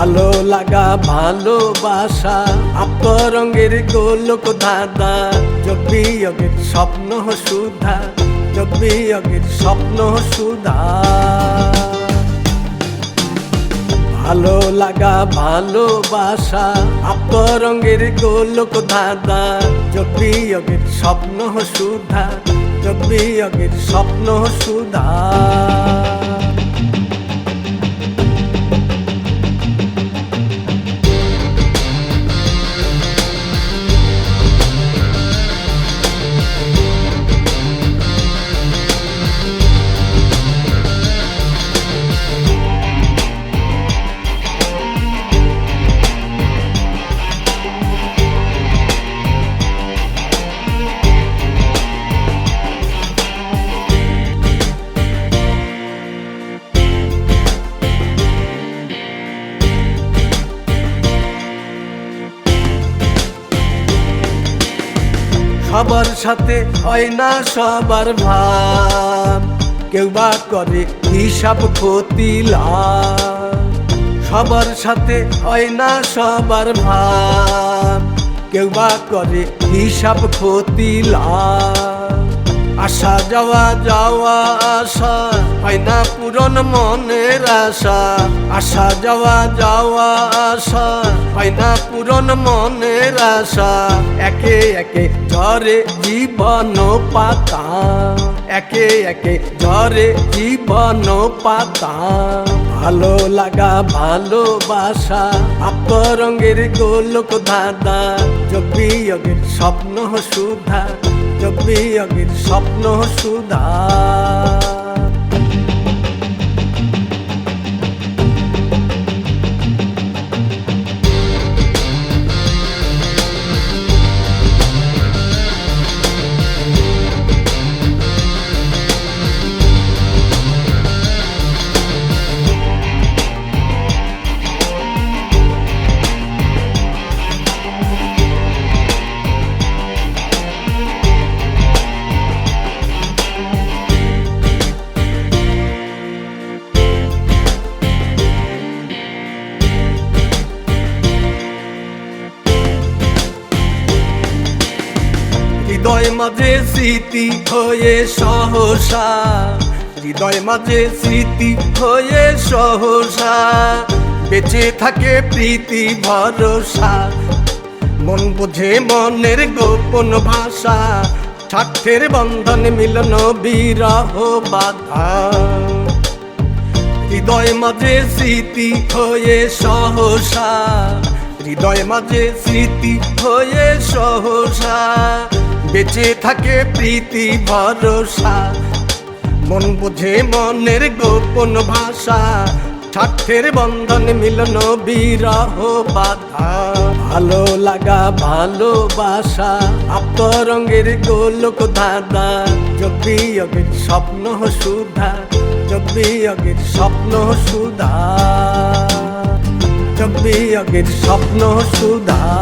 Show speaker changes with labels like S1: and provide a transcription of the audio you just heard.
S1: ভালো লাগা, ভালোবাসা। আপরঙ্গের গোলক দাদা যোগবিয়োগের স্বপ্ন সুধা যোগবিয়োগের স্বপ্ন সুধা। ভালো লাগা, ভালোবাসা আপরঙ্গের গোলক দাদা যোগবিয়োগের স্বপ্ন সুধা যোগবিয়োগের স্বপ্ন সুধা। সবার সাথে হয় না সবার ভাব কেউ বা করে হিসাব ক্ষতি সবার সাথে হয় না সবার ভাব কেউ বা করে হিসাব ক্ষতি আসা যাওয়া যাওয়া আসা হয় না পূরণ মনের আশা। আসা যাওয়া যাওয়া আসা হয় না পূরণ মনের আশা। একে একে ঝরে জীবন পাতা। একে একে ঝরে জীবন পাতা। ভালো লাগা, ভালোবাসা আপরঙ্গের গোলক দাদা যোগবিয়োগের স্বপ্ন সুধা যোগবিয়োগের স্বপ্ন সুধা। হৃদয় মাঝে স্মৃতি হয়ে সহসা। হৃদয় মাঝে স্মৃতি হয়ে সহসা। বেঁচে থাকে প্রীতি, ভরসা। মন বুঝে মনের গোপন ভাষা। স্বার্থের বন্ধন মিলন বিরহ বাধা। হৃদয় মাঝে স্মৃতি হয়ে সহসা। হৃদয় মাঝে স্মৃতি হয়ে সহসা। বেঁচে থাকে প্রীতি, ভরসা। মন বুঝে মনের গোপন ভাষা। স্বার্থের বন্ধন মিলন বিরহ বাধা। ভালো লাগা, ভালোবাসা। আপরঙ্গের গোলক দাদা যোগবিয়োগের স্বপ্ন সুধা যোগবিয়োগের স্বপ্ন সুধা। যোগবিয়োগের স্বপ্ন সুধা।